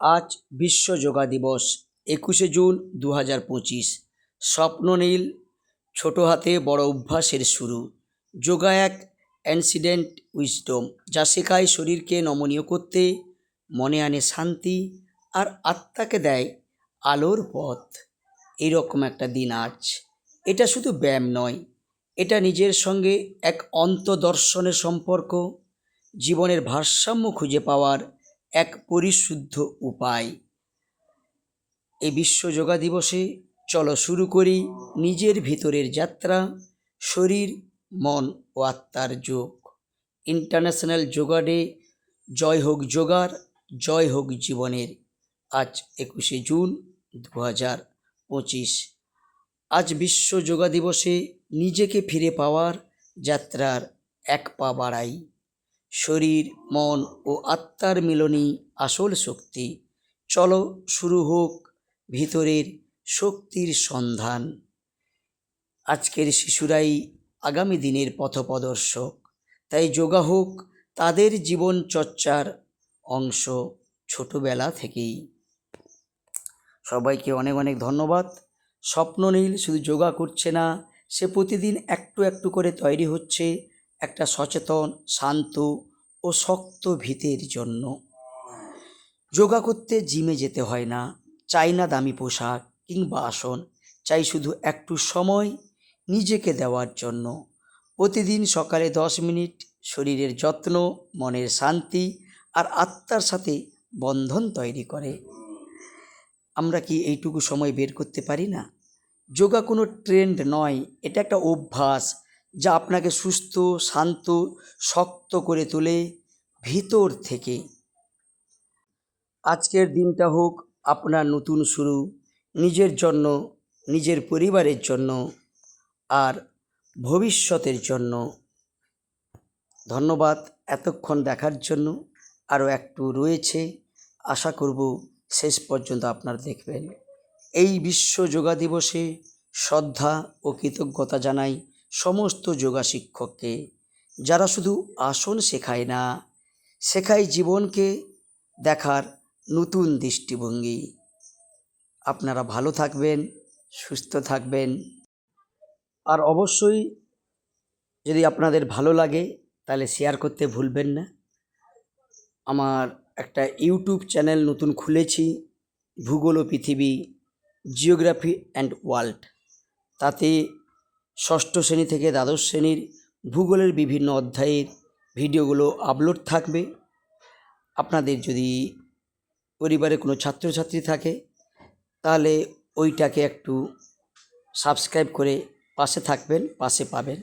আজ বিশ্ব যোগা দিবস, একুশে জুন দু হাজার পঁচিশ স্বপ্ননীল ছোট হাতে বড় অভ্যাসের শুরু। যোগা এক অ্যান্সিডেন্ট উইজডম যা শেখায় শরীরকে নমনীয় করতে, মনে আনে শান্তি, আর আত্মাকে দেয় আলোর পথ। এইরকম একটা দিন আজ। এটা শুধু ব্যায়াম নয়, এটা নিজের সঙ্গে এক অন্তদর্শনের সম্পর্ক। জীবনের ভারসাম্য খুঁজে পাওয়ার এক পরিশুদ্ধ উপায়। এই বিশ্ব যোগা দিবসে চলো শুরু করি নিজের ভিতরের যাত্রা, শরীর, মন ও আত্মার যোগ। ইন্টারন্যাশনাল যোগা ডে, জয় হোক যোগার, জয় হোক জীবনের। আজ একুশে জুন দু হাজার পঁচিশ। আজ বিশ্ব যোগা দিবসে নিজেকে ফিরে পাওয়ার যাত্রার এক পা বাড়াই। শরীর, মন ও আত্মার মিলনই আসল শক্তি। চলো শুরু হোক ভিতরের শক্তির সন্ধান। আজকের শিশুরাই আগামী দিনের পথপ্রদর্শক। তাই যোগা হোক তাদের জীবন চর্চার অংশ ছোটবেলা থেকেই। সবাইকে অনেক অনেক ধন্যবাদ। স্বপ্ননীল শুধু যোগা করছে না, সে প্রতিদিন একটু একটু করে তৈরি হচ্ছে। একটা সচেতন, শান্ত ও শক্ত ভিতের জন্য। যোগা করতে জিমে যেতে হয় না। চাই না দামি পোশাক কিংবা আসন। চাই শুধু একটু সময় নিজেকে দেওয়ার জন্য। প্রতিদিন সকালে দশ মিনিট শরীরের যত্ন, মনের শান্তি আর আত্মার সাথে বন্ধন তৈরি করে। আমরা কি এইটুকু সময় বের করতে পারি না? যোগা কোনো ট্রেন্ড নয়। এটা একটা অভ্যাস। যা আপনাকে সুস্থ, শান্ত, শক্ত করে তোলে ভিতর থেকে। আজকের দিনটা হোক আপনার নতুন শুরু, নিজের জন্য, নিজের পরিবারের জন্য আর ভবিষ্যতের জন্য। ধন্যবাদ এতক্ষণ দেখার জন্য। আরও একটু রয়েছে। আশা করব শেষ পর্যন্ত আপনারা দেখবেন। এই বিশ্ব যোগা দিবসে শ্রদ্ধা ও কৃতজ্ঞতা জানাই সমস্ত যোগা শিক্ষককে যারা শুধু আসন শেখায় না, শেখায় জীবনকে দেখার নতুন দৃষ্টিভঙ্গি। আপনারা ভালো থাকবেন, সুস্থ থাকবেন। আর অবশ্যই যদি আপনাদের ভালো লাগে, তাহলে শেয়ার করতে ভুলবেন না। আমার একটা ইউটিউব চ্যানেল নতুন খুলেছি, ভূগোল ও পৃথিবী, জিওগ্রাফি অ্যান্ড ওয়ার্ল্ড। তাতে ষষ্ঠ শ্রেণি থেকে দ্বাদশ শ্রেণির ভূগোলের বিভিন্ন অধ্যায়ের ভিডিওগুলো আপলোড থাকবে। আপনাদের যদি পরিবারে কোনো ছাত্রছাত্রী থাকে, তাহলে ওইটাকে একটু সাবস্ক্রাইব করে পাশে থাকবেন, পাশে পাবেন।